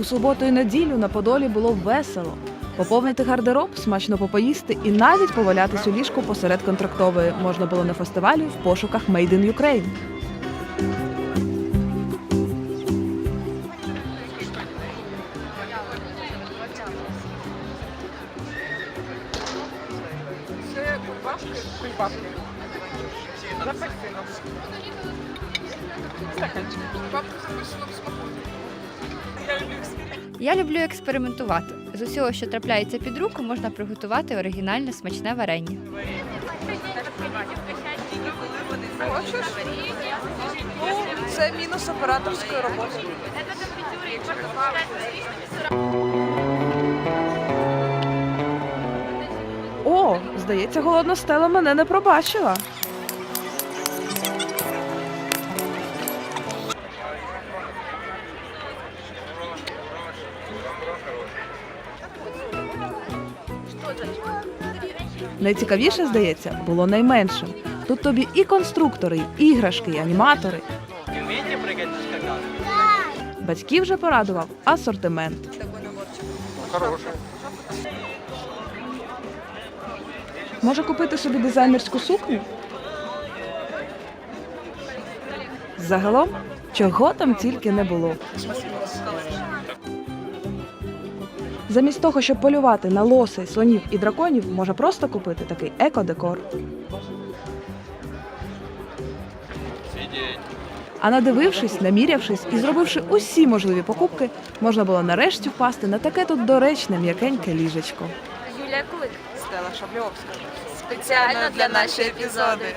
У суботу і неділю на Подолі було весело. Поповнити гардероб, смачно попоїсти і навіть повалятись у ліжку посеред контрактової можна було на фестивалі в пошуках Made in Ukraine. Це кульбабки, кульбабки. За апельсином. Я люблю. Я люблю експериментувати. З усього, що трапляється під руку, можна приготувати оригінальне смачне варення. Хочеш? Ну, це мінус операторської роботи. О, здається, голодна стела мене не пробачила. Найцікавіше, здається, було найменшим. Тут тобі і конструктори, і іграшки, і аніматори. Батьків вже порадував асортимент. Може купити собі дизайнерську сукню? Загалом, чого там тільки не було. Замість того, щоб полювати на лосей, слонів і драконів, можна просто купити такий екодекор. А надивившись, намірявшись і зробивши усі можливі покупки, можна було нарешті впасти на таке тут доречне м'якеньке ліжечко. Юлія Кулик. Стела Шабльовська. Спеціально для нашої епізоди.